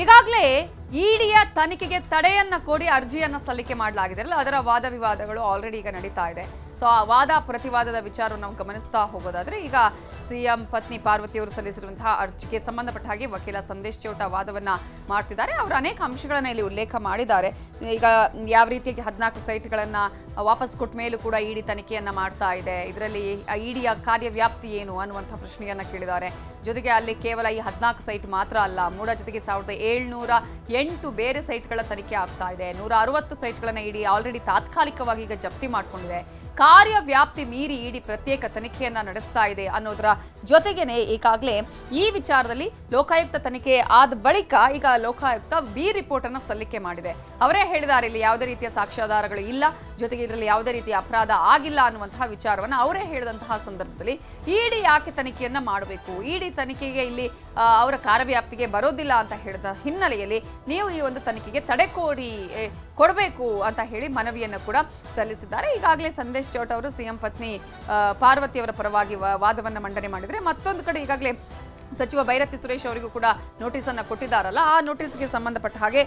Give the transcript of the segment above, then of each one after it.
ಈಗಾಗಲೇ ಇಡಿಯ ತನಿಖೆಗೆ ತಡೆಯನ್ನ ಕೋರಿ ಅರ್ಜಿಯನ್ನು ಸಲ್ಲಿಕೆ ಮಾಡಲಾಗಿದೆ ಅಲ್ಲ? ಅದರ ವಾದ ವಿವಾದಗಳು ಆಲ್ರೆಡಿ ಈಗ ನಡೀತಾ ಇದೆ. ಸೊ ಆ ವಾದ ಪ್ರತಿವಾದದ ವಿಚಾರವನ್ನು ನಾವು ಗಮನಿಸ್ತಾ ಹೋಗೋದಾದ್ರೆ, ಈಗ ಸಿಎಂ ಪತ್ನಿ ಪಾರ್ವತಿಯವರು ಸಲ್ಲಿಸಿರುವಂತಹ ಅರ್ಜಿಗೆ ಸಂಬಂಧಪಟ್ಟ ಹಾಗೆ ವಕೀಲ ಸಂದೇಶ್ ಚೌಟ ವಾದವನ್ನ ಮಾಡ್ತಿದ್ದಾರೆ. ಅವರು ಅನೇಕ ಅಂಶಗಳನ್ನು ಇಲ್ಲಿ ಉಲ್ಲೇಖ ಮಾಡಿದ್ದಾರೆ. ಈಗ ಯಾವ ರೀತಿಯಾಗಿ ಹದಿನಾಲ್ಕು ಸೈಟ್ಗಳನ್ನು ವಾಪಸ್ ಕೊಟ್ಟ ಮೇಲೂ ಕೂಡ ಇಡಿ ತನಿಖೆಯನ್ನು ಮಾಡ್ತಾ ಇದೆ. ಇದರಲ್ಲಿ ಇಡಿಯ ಕಾರ್ಯವ್ಯಾಪ್ತಿ ಏನು ಅನ್ನುವಂಥ ಪ್ರಶ್ನೆಯನ್ನ ಕೇಳಿದ್ದಾರೆ. ಜೊತೆಗೆ ಅಲ್ಲಿ ಕೇವಲ ಈ ಹದಿನಾಲ್ಕು ಸೈಟ್ ಮಾತ್ರ ಅಲ್ಲ ಮೂಡ ಜೊತೆಗೆ ಸಾವಿರದ ಏಳ್ನೂರ ಎಂಟು ಬೇರೆ ಸೈಟ್ಗಳ ತನಿಖೆ ಆಗ್ತಾ ಇದೆ. ನೂರ ಅರವತ್ತು ಸೈಟ್ಗಳನ್ನ ಇಡಿ ಆಲ್ರೆಡಿ ತಾತ್ಕಾಲಿಕವಾಗಿ ಈಗ ಜಪ್ತಿ ಮಾಡಿಕೊಂಡಿದೆ. ಕಾರ್ಯವ್ಯಾಪ್ತಿ ಮೀರಿ ಇಡಿ ಪ್ರತ್ಯೇಕ ತನಿಖೆಯನ್ನ ನಡೆಸ್ತಾ ಇದೆ ಅನ್ನೋದರ ಜೊತೆಗೇನೆ ಈಗಾಗಲೇ ಈ ವಿಚಾರದಲ್ಲಿ ಲೋಕಾಯುಕ್ತ ತನಿಖೆ ಆದ ಬಳಿಕ ಈಗ ಲೋಕಾಯುಕ್ತ ಬಿ ರಿಪೋರ್ಟ್ ಅನ್ನು ಸಲ್ಲಿಕೆ ಮಾಡಿದೆ. ಅವರೇ ಹೇಳಿದ್ದಾರೆ ಇಲ್ಲಿ ಯಾವುದೇ ರೀತಿಯ ಸಾಕ್ಷ್ಯಾಧಾರಗಳು ಇಲ್ಲ, ಜೊತೆಗೆ ಇದರಲ್ಲಿ ಯಾವುದೇ ರೀತಿಯ ಅಪರಾಧ ಆಗಿಲ್ಲ ಅನ್ನುವಂತಹ ವಿಚಾರವನ್ನ ಅವರೇ ಹೇಳಿದಂತಹ ಸಂದರ್ಭದಲ್ಲಿ ಇಡಿ ಯಾಕೆ ತನಿಖೆಯನ್ನು ಮಾಡಬೇಕು? ಇಡಿ ತನಿಖೆಗೆ ಇಲ್ಲಿ ಅವರ ಕಾರ್ಯವ್ಯಾಪ್ತಿಗೆ ಬರೋದಿಲ್ಲ ಅಂತ ಹೇಳಿದ ಹಿನ್ನೆಲೆಯಲ್ಲಿ ನೀವು ಈ ಒಂದು ತನಿಖೆಗೆ ತಡೆ ಕೋರಿ ಕೊಡಬೇಕು ಅಂತ ಹೇಳಿ ಮನವಿಯನ್ನು ಕೂಡ ಸಲ್ಲಿಸಿದ್ದಾರೆ. ಈಗಾಗಲೇ ಸಂದೇಶ್ ಚೌಟ್ ಅವರು ಸಿಎಂ ಪತ್ನಿ ಪಾರ್ವತಿ ಅವರ ಪರವಾಗಿ ವಾದವನ್ನ ಮಂಡನೆ ಮಾಡಿದರೆ ಮತ್ತೊಂದು ಕಡೆ ಈಗಾಗಲೇ ಸಚಿವ ಬೈರತಿ ಸುರೇಶ್ ಅವರಿಗೂ ಕೂಡ ನೋಟಿಸ್ ಅನ್ನ ಕೊಟ್ಟಿದ್ದಾರಲ್ಲ, ಆ ನೋಟಿಸ್ಗೆ ಸಂಬಂಧಪಟ್ಟ ಹಾಗೆ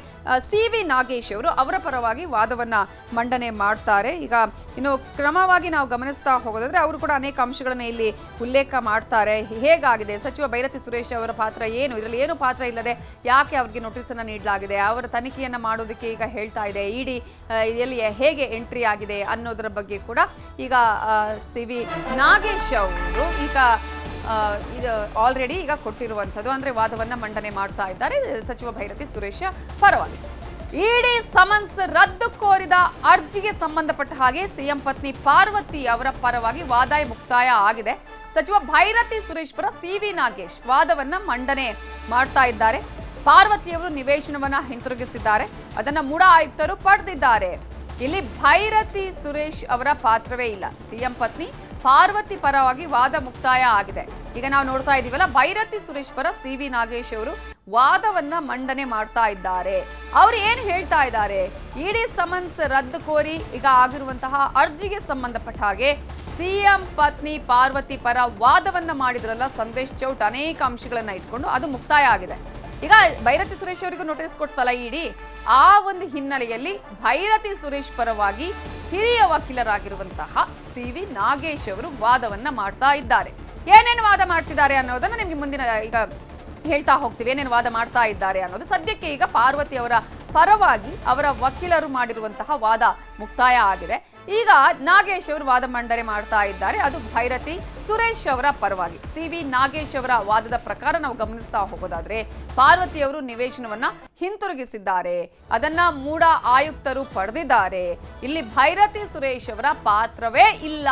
ಸಿ ವಿ ನಾಗೇಶ್ ಅವರು ಅವರ ಪರವಾಗಿ ವಾದವನ್ನ ಮಂಡನೆ ಮಾಡ್ತಾರೆ. ಈಗ ಇನ್ನು ಕ್ರಮವಾಗಿ ನಾವು ಗಮನಿಸ್ತಾ ಹೋಗೋದಾದ್ರೆ ಅವರು ಕೂಡ ಅನೇಕ ಅಂಶಗಳನ್ನ ಇಲ್ಲಿ ಉಲ್ಲೇಖ ಮಾಡ್ತಾರೆ. ಹೇಗಾಗಿದೆ? ಸಚಿವ ಬೈರತಿ ಸುರೇಶ್ ಅವರ ಪಾತ್ರ ಏನು? ಇದರಲ್ಲಿ ಏನು ಪಾತ್ರ ಇಲ್ಲದೆ ಯಾಕೆ ಅವ್ರಿಗೆ ನೋಟಿಸ್ ಅನ್ನ ನೀಡಲಾಗಿದೆ? ಅವರ ತನಿಖೆಯನ್ನ ಮಾಡೋದಕ್ಕೆ ಈಗ ಹೇಳ್ತಾ ಇದೆ. ಇಡಿ ಎಲ್ಲಿ ಹೇಗೆ ಎಂಟ್ರಿ ಆಗಿದೆ ಅನ್ನೋದರ ಬಗ್ಗೆ ಕೂಡ ಈಗ ಸಿ ವಿ ನಾಗೇಶ್ ಅವರು ಈಗ ಇದು ಆಲ್ರೆಡಿ ಈಗ ಕೊಟ್ಟಿರುವಂಥದ್ದು. ಅಂದರೆ ವಾದವನ್ನು ಮಂಡನೆ ಮಾಡ್ತಾ ಇದ್ದಾರೆ. ಸಚಿವ ಭೈರತಿ ಸುರೇಶ ಪರವಾಗಿ. ಇಡಿ ಸಮನ್ಸ್ ರದ್ದು ಕೋರಿದ ಅರ್ಜಿಗೆ ಸಂಬಂಧಪಟ್ಟ ಹಾಗೆ ಸಿಎಂ ಪತ್ನಿ ಪಾರ್ವತಿ ಅವರ ಪರವಾಗಿ ವಾದ ಮುಕ್ತಾಯ ಆಗಿದೆ. ಸಚಿವ ಭೈರತಿ ಸುರೇಶ್ ಪರ ಸಿ ವಿ ನಾಗೇಶ್ ವಾದವನ್ನ ಮಂಡನೆ ಮಾಡ್ತಾ ಇದ್ದಾರೆ. ಪಾರ್ವತಿಯವರು ನಿವೇಶನವನ್ನ ಹಿಂತಿರುಗಿಸಿದ್ದಾರೆ. ಅದನ್ನ ಮೂಡ ಆಯುಕ್ತರು ಪಡೆದಿದ್ದಾರೆ. ಇಲ್ಲಿ ಭೈರತಿ ಸುರೇಶ್ ಅವರ ಪಾತ್ರವೇ ಇಲ್ಲ. ಸಿಎಂ ಪತ್ನಿ ಪಾರ್ವತಿ ಪರವಾಗಿ ವಾದ ಮುಕ್ತಾಯ ಆಗಿದೆ. ಈಗ ನಾವು ನೋಡ್ತಾ ಇದೀವಲ್ಲ, ಭೈರತಿ ಸುರೇಶ್ ಪರ ಸಿ ವಿ ನಾಗೇಶ್ ಅವರು ವಾದವನ್ನ ಮಂಡನೆ ಮಾಡ್ತಾ ಇದ್ದಾರೆ. ಅವ್ರು ಏನು ಹೇಳ್ತಾ ಇದ್ದಾರೆ? ಇಡಿ ಸಮನ್ಸ್ ರದ್ದು ಕೋರಿ ಈಗ ಆಗಿರುವಂತಹ ಅರ್ಜಿಗೆ ಸಂಬಂಧಪಟ್ಟ ಹಾಗೆ ಸಿಎಂ ಪತ್ನಿ ಪಾರ್ವತಿ ಪರ ವಾದವನ್ನ ಮಾಡಿದ್ರಲ್ಲ, ಸಂದೇಶ್ ಚೌಟ್ ಅನೇಕ ಅಂಶಗಳನ್ನ ಇಟ್ಕೊಂಡು ಅದು ಮುಕ್ತಾಯ ಆಗಿದೆ. ಈಗ ಭೈರತಿ ಸುರೇಶ್ ಅವರಿಗೂ ನೋಟಿಸ್ ಕೊಡ್ತಲ್ಲ ಇಡಿ ಆ ಒಂದು ಹಿನ್ನೆಲೆಯಲ್ಲಿ ಭೈರತಿ ಸುರೇಶ್ ಪರವಾಗಿ ಹಿರಿಯ ವಕೀಲರಾಗಿರುವಂತಹ ಸಿ ವಿ ನಾಗೇಶ್ ಅವರು ವಾದವನ್ನ ಮಾಡ್ತಾ ಇದ್ದಾರೆ. ಏನೇನು ವಾದ ಮಾಡ್ತಿದ್ದಾರೆ ಅನ್ನೋದನ್ನ ನಿಮ್ಗೆ ಮುಂದಿನ, ಈಗ ಹೇಳ್ತಾ ಹೋಗ್ತೀವಿ ಏನೇನು ವಾದ ಮಾಡ್ತಾ ಇದ್ದಾರೆ ಅನ್ನೋದು. ಸದ್ಯಕ್ಕೆ ಈಗ ಪಾರ್ವತಿ ಅವರ ಪರವಾಗಿ ಅವರ ವಕೀಲರು ಮಾಡಿರುವಂತಹ ವಾದ ಮುಕ್ತಾಯ ಆಗಿದೆ. ಈಗ ನಾಗೇಶ್ ಅವರು ವಾದ ಮಂಡನೆ ಮಾಡ್ತಾ ಇದ್ದಾರೆ. ಅದು ಭೈರತಿ ಸುರೇಶ್ ಅವರ ಪರವಾಗಿ. ಸಿ ವಿ ನಾಗೇಶ್ ಅವರ ವಾದದ ಪ್ರಕಾರ ನಾವು ಗಮನಿಸ್ತಾ ಹೋಗೋದಾದ್ರೆ ಪಾರ್ವತಿ ಅವರು ನಿವೇಶನವನ್ನ ಹಿಂತಿರುಗಿಸಿದ್ದಾರೆ. ಅದನ್ನ ಮೂಡ ಆಯುಕ್ತರು ಪಡೆದಿದ್ದಾರೆ. ಇಲ್ಲಿ ಭೈರತಿ ಸುರೇಶ್ ಅವರ ಪಾತ್ರವೇ ಇಲ್ಲ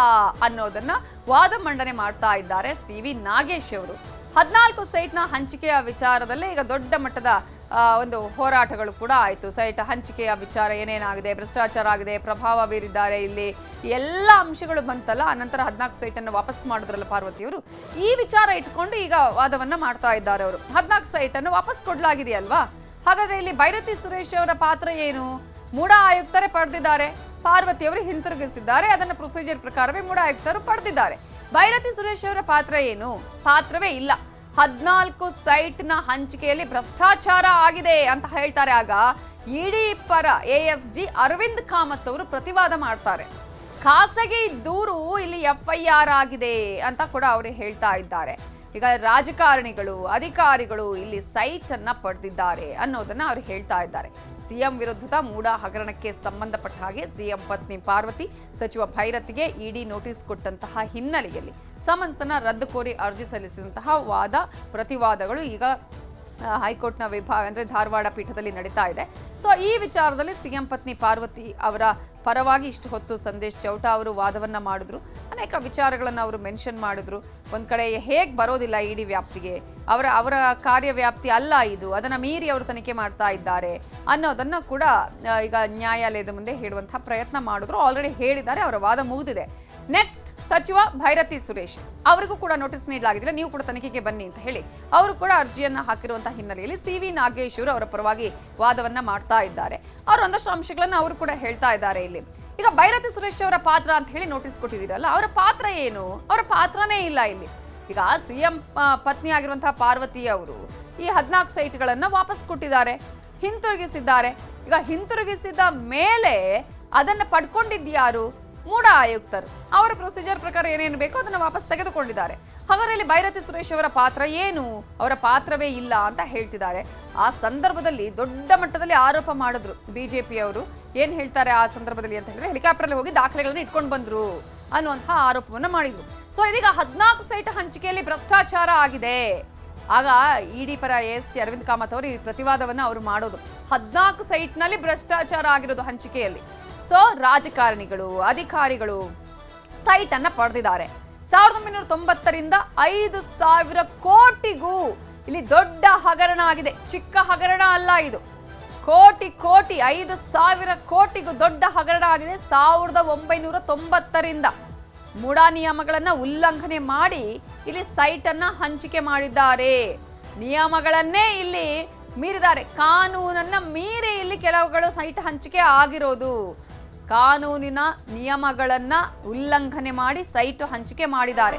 ಅನ್ನೋದನ್ನ ವಾದ ಮಂಡನೆ ಮಾಡ್ತಾ ಇದ್ದಾರೆ ಸಿ ವಿ ನಾಗೇಶ್ ಅವರು. ಹದಿನಾಲ್ಕು ಸೈಟ್ನ ಹಂಚಿಕೆಯ ವಿಚಾರದಲ್ಲಿ ಈಗ ದೊಡ್ಡ ಮಟ್ಟದ ಒಂದು ಹೋರಾಟಗಳು ಕೂಡ ಆಯಿತು. ಸೈಟ್ ಹಂಚಿಕೆಯ ವಿಚಾರ ಏನೇನಾಗಿದೆ, ಭ್ರಷ್ಟಾಚಾರ ಆಗಿದೆ, ಪ್ರಭಾವ ಬೀರಿದ್ದಾರೆ ಇಲ್ಲಿ ಎಲ್ಲ ಅಂಶಗಳು ಬಂತಲ್ಲ, ಆನಂತರ ಹದಿನಾಲ್ಕು ಸೈಟನ್ನು ವಾಪಸ್ ಮಾಡಿದ್ರಲ್ಲ ಪಾರ್ವತಿಯವರು. ಈ ವಿಚಾರ ಇಟ್ಕೊಂಡು ಈಗ ವಾದವನ್ನು ಮಾಡ್ತಾ ಇದ್ದಾರೆ ಅವರು. ಹದಿನಾಲ್ಕು ಸೈಟನ್ನು ವಾಪಸ್ ಕೊಡಲಾಗಿದೆಯಲ್ವಾ? ಹಾಗಾದರೆ ಇಲ್ಲಿ ಭೈರತಿ ಸುರೇಶ್ ಅವರ ಪಾತ್ರ ಏನು? ಮೂಡ ಆಯುಕ್ತರೇ ಪಡೆದಿದ್ದಾರೆ. ಪಾರ್ವತಿಯವರು ಹಿಂತಿರುಗಿಸಿದ್ದಾರೆ. ಅದನ್ನು ಪ್ರೊಸೀಜರ್ ಪ್ರಕಾರವೇ ಮೂಡ ಆಯುಕ್ತರು ಪಡೆದಿದ್ದಾರೆ. ಭೈರತಿ ಸುರೇಶ್ ಅವರ ಪಾತ್ರ ಏನು? ಪಾತ್ರವೇ ಇಲ್ಲ. ಹದಿನಾಲ್ಕು ಸೈಟ್ನ ಹಂಚಿಕೆಯಲ್ಲಿ ಭ್ರಷ್ಟಾಚಾರ ಆಗಿದೆ ಅಂತ ಹೇಳ್ತಾರೆ. ಆಗ ಇಡಿ ಪರ A S G Aravind Kamath ಅವರು ಪ್ರತಿವಾದ ಮಾಡ್ತಾರೆ. ಖಾಸಗಿ ದೂರು ಇಲ್ಲಿ ಎಫ್ ಐ ಆರ್ ಆಗಿದೆ ಅಂತ ಕೂಡ ಅವರು ಹೇಳ್ತಾ ಇದ್ದಾರೆ. ಈಗ ರಾಜಕಾರಣಿಗಳು, ಅಧಿಕಾರಿಗಳು ಇಲ್ಲಿ ಸೈಟ್ ಅನ್ನ ಪಡೆದಿದ್ದಾರೆ ಅನ್ನೋದನ್ನ ಅವರು ಹೇಳ್ತಾ ಇದ್ದಾರೆ. ಸಿಎಂ ವಿರುದ್ಧದ ಮೂಡ ಹಗರಣಕ್ಕೆ ಸಂಬಂಧಪಟ್ಟ ಹಾಗೆ ಸಿಎಂ ಪತ್ನಿ ಪಾರ್ವತಿ, ಸಚಿವ ಭೈರತಿಗೆ ಇಡಿ ನೋಟಿಸ್ ಕೊಟ್ಟಂತಹ ಹಿನ್ನೆಲೆಯಲ್ಲಿ ಸಮನ್ಸ್ ಅನ್ನ ರದ್ದು ಕೋರಿ ಅರ್ಜಿ ಸಲ್ಲಿಸಿದಂತಹ ವಾದ, ಪ್ರತಿವಾದಗಳು ಈಗ ಹೈಕೋರ್ಟ್ನ ವಿಭಾಗ ಅಂದರೆ ಧಾರವಾಡ ಪೀಠದಲ್ಲಿ ನಡೀತಾ ಇದೆ. ಸೊ ಈ ವಿಚಾರದಲ್ಲಿ ಸಿಎಂ ಪತ್ನಿ ಪಾರ್ವತಿ ಅವರ ಪರವಾಗಿ ಇಷ್ಟು ಹೊತ್ತು ಸಂದೇಶ್ ಚೌಟ ಅವರು ವಾದವನ್ನು ಮಾಡಿದ್ರು. ಅನೇಕ ವಿಚಾರಗಳನ್ನು ಅವರು ಮೆನ್ಷನ್ ಮಾಡಿದ್ರು. ಒಂದು ಕಡೆ ಹೇಗೆ ಬರೋದಿಲ್ಲ ಇಡಿ ವ್ಯಾಪ್ತಿಗೆ? ಅವರ ಅವರ ಕಾರ್ಯವ್ಯಾಪ್ತಿ ಅಲ್ಲ ಇದು. ಅದನ್ನ ಮೀರಿ ಅವರು ತನಿಖೆ ಮಾಡ್ತಾ ಇದ್ದಾರೆ ಅನ್ನೋದನ್ನ ಕೂಡ ಈಗ ನ್ಯಾಯಾಲಯದ ಮುಂದೆ ಹೇಳುವಂಥ ಪ್ರಯತ್ನ ಮಾಡಿದ್ರು. ಆಲ್ರೆಡಿ ಹೇಳಿದ್ದಾರೆ. ಅವರ ವಾದ ಮುಗಿದಿದೆ. ನೆಕ್ಸ್ಟ್ ಸಚಿವ ಭೈರತಿ ಸುರೇಶ್. ಅವರಿಗೂ ಕೂಡ ನೋಟಿಸ್ ನೀಡಲಾಗಿದೆ. ನೀವು ಕೂಡ ತನಿಖೆಗೆ ಬನ್ನಿ ಅಂತ ಹೇಳಿ. ಅವರು ಕೂಡ ಅರ್ಜಿಯನ್ನ ಹಾಕಿರುವಂತಹ ಹಿನ್ನೆಲೆಯಲ್ಲಿ ಸಿ ವಿ ನಾಗೇಶ್ ಅವರು ಅವರ ಪರವಾಗಿ ವಾದವನ್ನ ಮಾಡ್ತಾ ಇದ್ದಾರೆ. ಅವರು ಒಂದಷ್ಟು ಅಂಶಗಳನ್ನ ಅವರು ಕೂಡ ಹೇಳ್ತಾ ಇದ್ದಾರೆ ಇಲ್ಲಿ. ಈಗ ಭೈರತಿ ಸುರೇಶ್ ಅವರ ಪಾತ್ರ ಅಂತ ಹೇಳಿ ನೋಟಿಸ್ ಕೊಟ್ಟಿದ್ದೀರಲ್ಲ, ಅವರ ಪಾತ್ರ ಏನು? ಅವರ ಪಾತ್ರನೇ ಇಲ್ಲ ಇಲ್ಲಿ. ಈಗ ಸಿಎಂ ಪತ್ನಿ ಆಗಿರುವಂತಹ ಪಾರ್ವತಿ ಅವರು ಈ ಹದಿನಾಲ್ಕು ಸೈಟ್ಗಳನ್ನು ವಾಪಸ್ ಕೊಟ್ಟಿದ್ದಾರೆ, ಹಿಂತಿರುಗಿಸಿದ್ದಾರೆ. ಈಗ ಹಿಂತಿರುಗಿಸಿದ ಮೇಲೆ ಅದನ್ನು ಪಡ್ಕೊಂಡಿದ್ಯಾರು ಮೂಡ ಆಯುಕ್ತರು. ಅವರ ಪ್ರೊಸೀಜರ್ ಪ್ರಕಾರ ಏನೇನು ಬೇಕೋ ಅದನ್ನು ವಾಪಸ್ ತೆಗೆದುಕೊಂಡಿದ್ದಾರೆ. ಹಾಗಾದ್ರೆ ಇಲ್ಲಿ ಭೈರತಿ ಸುರೇಶ್ ಅವರ ಪಾತ್ರ ಏನು? ಅವರ ಪಾತ್ರವೇ ಇಲ್ಲ ಅಂತ ಹೇಳ್ತಿದ್ದಾರೆ. ಆ ಸಂದರ್ಭದಲ್ಲಿ ದೊಡ್ಡ ಮಟ್ಟದಲ್ಲಿ ಆರೋಪ ಮಾಡಿದ್ರು ಬಿಜೆಪಿಯವರು ಏನು ಹೇಳ್ತಾರೆ ಆ ಸಂದರ್ಭದಲ್ಲಿ ಅಂತ ಹೇಳಿದ್ರೆ ಹೆಲಿಕಾಪ್ಟರ್ ಹೋಗಿ ದಾಖಲೆಗಳನ್ನು ಇಟ್ಕೊಂಡು ಬಂದ್ರು ಅನ್ನುವಂತಹ ಆರೋಪವನ್ನು ಮಾಡಿದ್ರು. ಸೊ ಇದೀಗ ಹದಿನಾಲ್ಕು ಸೈಟ್ ಹಂಚಿಕೆಯಲ್ಲಿ ಭ್ರಷ್ಟಾಚಾರ ಆಗಿದೆ. ಆಗ ಇಡಿ ಪರ ಎಸ್ ಸಿ ಅರವಿಂದ್ ಕಾಮತ್ ಅವರು ಈ ಪ್ರತಿವಾದವನ್ನು ಅವರು ಮಾಡೋದು. ಹದಿನಾಲ್ಕು ಸೈಟ್ನಲ್ಲಿ ಭ್ರಷ್ಟಾಚಾರ ಆಗಿರೋದು ಹಂಚಿಕೆಯಲ್ಲಿ. ಸೊ ರಾಜಕಾರಣಿಗಳು, ಅಧಿಕಾರಿಗಳು ಸೈಟ್ ಅನ್ನ ಪಡೆದಿದ್ದಾರೆ. ಸಾವಿರದ ಒಂಬೈನೂರ ತೊಂಬತ್ತರಿಂದ ಐದು ಸಾವಿರ ಕೋಟಿಗೂ ಇಲ್ಲಿ ದೊಡ್ಡ ಹಗರಣ ಆಗಿದೆ. ಚಿಕ್ಕ ಹಗರಣ ಅಲ್ಲ ಇದು. ಕೋಟಿ ಕೋಟಿ, ಐದು ಸಾವಿರ ಕೋಟಿಗೂ ದೊಡ್ಡ ಹಗರಣ ಆಗಿದೆ ಸಾವಿರದ ಒಂಬೈನೂರ ತೊಂಬತ್ತರಿಂದ. ಮೂಡಾ ನಿಯಮಗಳನ್ನ ಉಲ್ಲಂಘನೆ ಮಾಡಿ ಇಲ್ಲಿ ಸೈಟ್ ಅನ್ನ ಹಂಚಿಕೆ ಮಾಡಿದ್ದಾರೆ. ನಿಯಮಗಳನ್ನೇ ಇಲ್ಲಿ ಮೀರಿದ್ದಾರೆ. ಕಾನೂನನ್ನ ಮೀರಿ ಇಲ್ಲಿ ಕೆಲವುಗಳು ಸೈಟ್ ಹಂಚಿಕೆ ಆಗಿರೋದು. ಕಾನೂನಿನ ನಿಯಮಗಳನ್ನು ಉಲ್ಲಂಘನೆ ಮಾಡಿ ಸೈಟು ಹಂಚಿಕೆ ಮಾಡಿದ್ದಾರೆ.